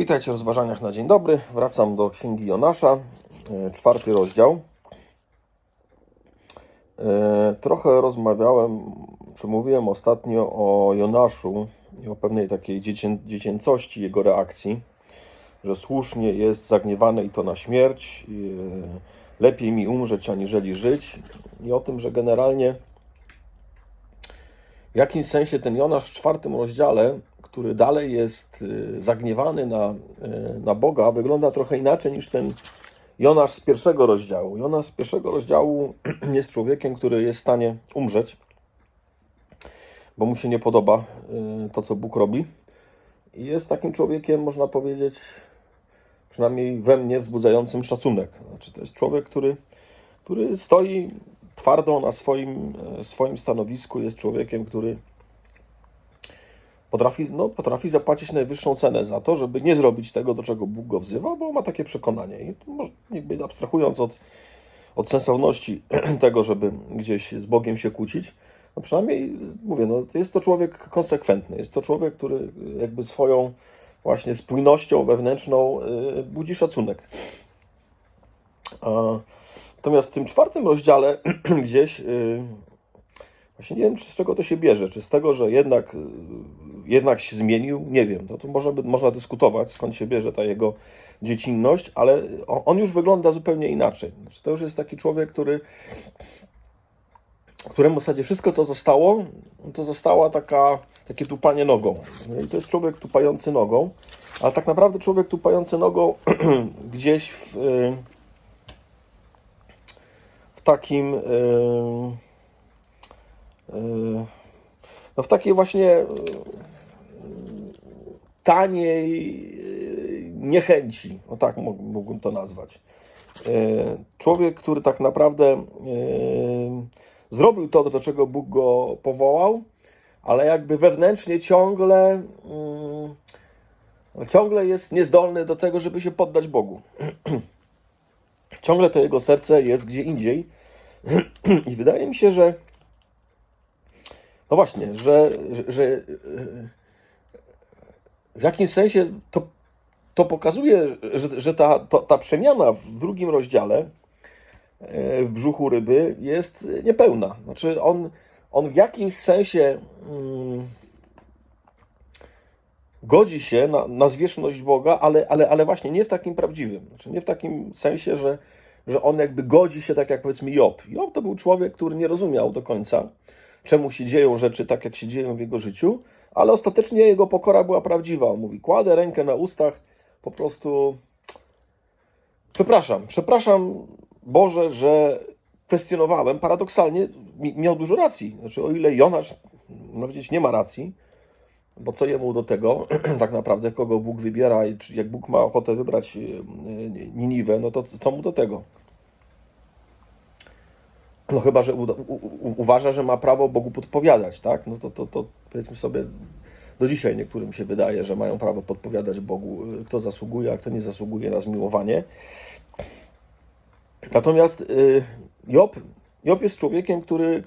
Witajcie w rozważaniach na dzień dobry. Wracam do Księgi Jonasza, e, czwarty rozdział. E, Trochę rozmawiałem, czy mówiłem ostatnio o Jonaszu i o pewnej takiej dziecię, dziecięcości jego reakcji, że słusznie jest zagniewany i to na śmierć, e, lepiej mi umrzeć aniżeli żyć i o tym, że generalnie w jakimś sensie ten Jonasz w czwartym rozdziale, który dalej jest y, zagniewany na, y, na Boga, wygląda trochę inaczej niż ten Jonasz z pierwszego rozdziału. Jonasz z pierwszego rozdziału jest człowiekiem, który jest w stanie umrzeć, bo mu się nie podoba y, to, co Bóg robi. I jest takim człowiekiem, można powiedzieć, przynajmniej we mnie, wzbudzającym szacunek. Znaczy, to jest człowiek, który, który stoi twardo na swoim, e, swoim stanowisku, jest człowiekiem, który potrafi, no, potrafi zapłacić najwyższą cenę za to, żeby nie zrobić tego, do czego Bóg go wzywa, bo ma takie przekonanie. I może, jakby abstrahując od, od sensowności tego, żeby gdzieś z Bogiem się kłócić, no przynajmniej mówię, no, jest to człowiek konsekwentny, jest to człowiek, który jakby swoją właśnie spójnością wewnętrzną y, budzi szacunek. Natomiast w tym czwartym rozdziale gdzieś yy, właśnie nie wiem, czy z czego to się bierze. Czy z tego, że jednak, yy, jednak się zmienił, nie wiem. No to by, można dyskutować, skąd się bierze ta jego dziecinność, ale on, już wygląda zupełnie inaczej. Znaczy, to już jest taki człowiek, który któremu w zasadzie wszystko, co zostało, to została taka, takie tupanie nogą. No I to jest człowiek tupający nogą, ale tak naprawdę człowiek tupający nogą gdzieś w, yy, w takim yy, yy, no w takiej właśnie taniej yy, niechęci, o tak mógł- mógłbym to nazwać. Yy, Człowiek, który tak naprawdę yy, zrobił to, do czego Bóg go powołał, ale jakby wewnętrznie ciągle ciągle jest niezdolny do tego, żeby się poddać Bogu. Ciągle to jego serce jest gdzie indziej. I wydaje mi się, że no właśnie, że, że, że w jakimś sensie to, to pokazuje, że, że ta, to, ta przemiana w drugim rozdziale e, w brzuchu ryby jest niepełna. Znaczy on, on w jakimś sensie mm, godzi się na, na zwierzchność Boga, ale, ale, ale właśnie nie w takim prawdziwym. Znaczy nie w takim sensie, że, że on jakby godzi się tak jak powiedzmy Job. Job to był człowiek, który nie rozumiał do końca, czemu się dzieją rzeczy tak, jak się dzieją w jego życiu, ale ostatecznie jego pokora była prawdziwa. On mówi, kładę rękę na ustach, po prostu przepraszam, przepraszam Boże, że kwestionowałem. Paradoksalnie mi- miał dużo racji. Znaczy o ile Jonasz, można powiedzieć, nie ma racji, bo co jemu do tego, tak naprawdę, kogo Bóg wybiera i jak Bóg ma ochotę wybrać Niniwę, no to co mu do tego? No chyba, że u, u, uważa, że ma prawo Bogu podpowiadać, tak? No to, to, to powiedzmy sobie, do dzisiaj niektórym się wydaje, że mają prawo podpowiadać Bogu, e, kto zasługuje, a kto nie zasługuje na zmiłowanie. Natomiast y, Job, Job jest człowiekiem, który,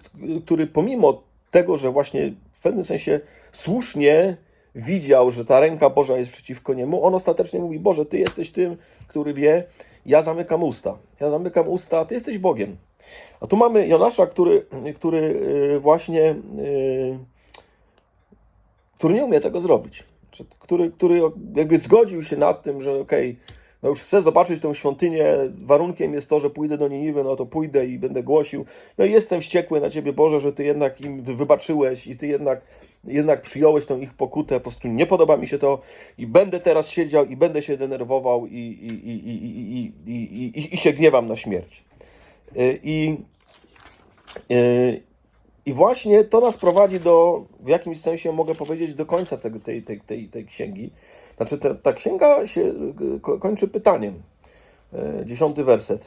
który pomimo tego, że właśnie w pewnym sensie słusznie widział, że ta ręka Boża jest przeciwko niemu, on ostatecznie mówi: Boże, Ty jesteś tym, który wie, ja zamykam usta. Ja zamykam usta, Ty jesteś Bogiem. A tu mamy Jonasza, który, który y, właśnie y, który nie umie tego zrobić. Który, który jakby zgodził się nad tym, że okej, no już chcę zobaczyć tą świątynię, warunkiem jest to, że pójdę do Niniwy, no to pójdę i będę głosił. No i jestem wściekły na Ciebie, Boże, że Ty jednak im wybaczyłeś i Ty jednak, jednak przyjąłeś tą ich pokutę, po prostu nie podoba mi się to i będę teraz siedział i będę się denerwował i, i, i, i, i, i, i, i, i się gniewam na śmierć. Y, I, y, i właśnie to nas prowadzi do, w jakimś sensie mogę powiedzieć, do końca tego, tej, tej, tej, tej księgi. Znaczy, ta, ta księga się y, ko- kończy pytaniem. Dziesiąty werset.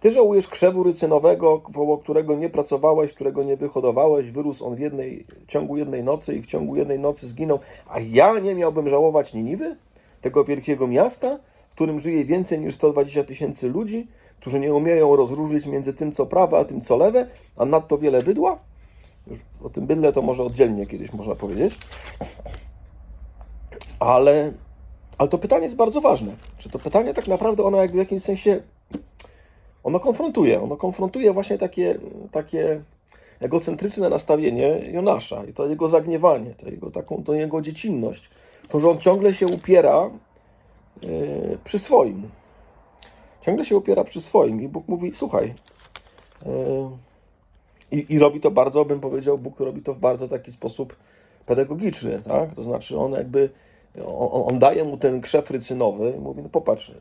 Ty żałujesz krzewu rycynowego, woło którego nie pracowałeś, którego nie wyhodowałeś, wyrósł on w jednej, w ciągu jednej nocy i w ciągu jednej nocy zginął, a ja nie miałbym żałować Niniwy, tego wielkiego miasta, w którym żyje więcej niż 120 tysięcy ludzi, którzy nie umieją rozróżnić między tym, co prawe, a tym, co lewe, a nadto wiele bydła? Już o tym bydle to może oddzielnie kiedyś można powiedzieć. Ale, Ale to pytanie jest bardzo ważne. Czy to pytanie tak naprawdę ono jakby w jakimś sensie ono konfrontuje, ono konfrontuje właśnie takie, takie egocentryczne nastawienie Jonasza i to jego zagniewanie, to jego taką, to jego dziecinność, to, że on ciągle się upiera yy, przy swoim. Ciągle się upiera przy swoim i Bóg mówi, słuchaj, yy, i, I robi to bardzo, bym powiedział, Bóg robi to w bardzo taki sposób pedagogiczny, tak? To znaczy on jakby, on, on daje mu ten krzew rycynowy i mówi, no popatrz, y,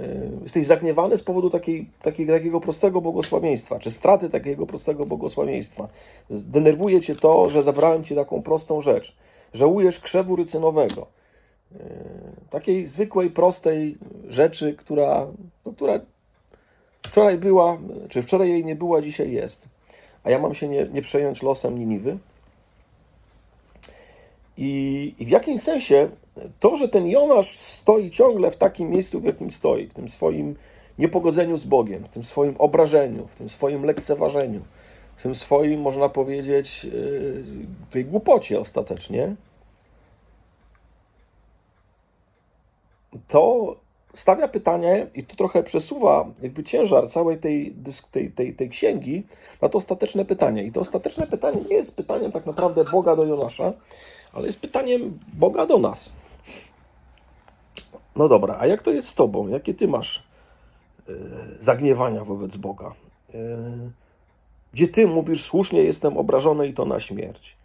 y, jesteś zagniewany z powodu takiej, takiej, takiego prostego błogosławieństwa, czy straty takiego prostego błogosławieństwa. Denerwuje cię to, że zabrałem ci taką prostą rzecz. Żałujesz krzewu rycynowego. Y, Takiej zwykłej, prostej rzeczy, która, no, która wczoraj była, czy wczoraj jej nie była, dzisiaj jest. A ja mam się nie, nie przejąć losem Niniwy. I, I w jakimś sensie to, że ten Jonasz stoi ciągle w takim miejscu, w jakim stoi, w tym swoim niepogodzeniu z Bogiem, w tym swoim obrażeniu, w tym swoim lekceważeniu, w tym swoim, można powiedzieć, yy, tej głupocie ostatecznie, to stawia pytanie i to trochę przesuwa jakby ciężar całej tej, tej, tej, tej księgi na to ostateczne pytanie. I to ostateczne pytanie nie jest pytaniem tak naprawdę Boga do Jonasza, ale jest pytaniem Boga do nas. No dobra, a jak to jest z Tobą? Jakie Ty masz e, zagniewania wobec Boga? E, gdzie Ty mówisz, słusznie jestem obrażony i to na śmierć?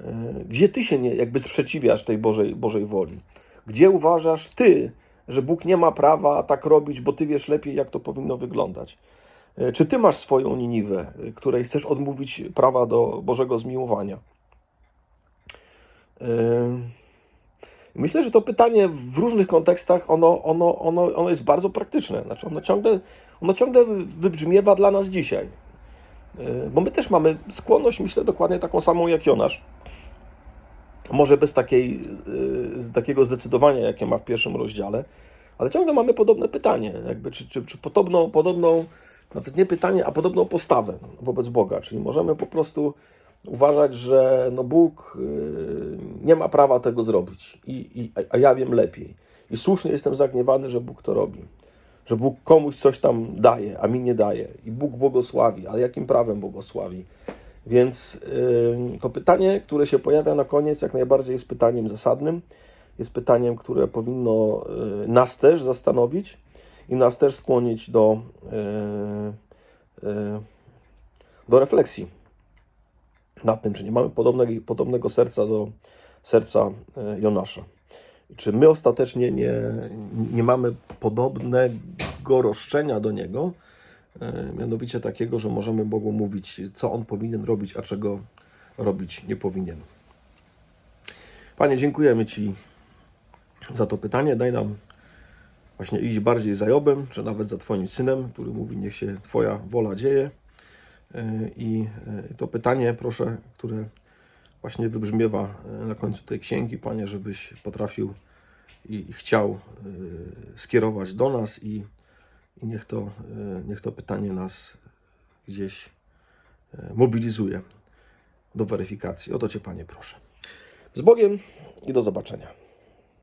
E, Gdzie Ty się nie, jakby sprzeciwiasz tej Bożej, Bożej woli? Gdzie uważasz Ty, że Bóg nie ma prawa tak robić, bo Ty wiesz lepiej, jak to powinno wyglądać? E, Czy Ty masz swoją Niniwę, e, której chcesz odmówić prawa do Bożego zmiłowania? E, Myślę, że to pytanie w różnych kontekstach ono, ono, ono, ono jest bardzo praktyczne. Znaczy ono, ciągle, ono ciągle wybrzmiewa dla nas dzisiaj. Bo my też mamy skłonność, myślę, dokładnie taką samą jak Jonasz. Może bez takiej, e, takiego zdecydowania, jakie ma w pierwszym rozdziale, ale ciągle mamy podobne pytanie, jakby, czy, czy, czy podobną, podobną, nawet nie pytanie, a podobną postawę wobec Boga. Czyli możemy po prostu uważać, że no Bóg y, nie ma prawa tego zrobić, I, i, a ja wiem lepiej. I słusznie jestem zagniewany, że Bóg to robi. Że Bóg komuś coś tam daje, a mi nie daje. I Bóg błogosławi, ale jakim prawem błogosławi? Więc to pytanie, które się pojawia na koniec, jak najbardziej jest pytaniem zasadnym. Jest pytaniem, które powinno y, nas też zastanowić i nas też skłonić do, y, y, do refleksji nad tym, czy nie mamy podobnego, podobnego serca do serca Jonasza. Czy my ostatecznie nie, nie mamy podobnego roszczenia do niego, mianowicie takiego, że możemy Bogu mówić, co on powinien robić, a czego robić nie powinien. Panie, dziękujemy Ci za to pytanie. Daj nam właśnie iść bardziej za Jobem, czy nawet za Twoim synem, który mówi, niech się Twoja wola dzieje. I e, to pytanie, proszę, które właśnie wybrzmiewa e, na końcu tej księgi, Panie, żebyś potrafił i chciał e, skierować do nas i, i niech, to, e, niech to pytanie nas gdzieś e, mobilizuje do weryfikacji. O to Cię, Panie, proszę. Z Bogiem i do zobaczenia.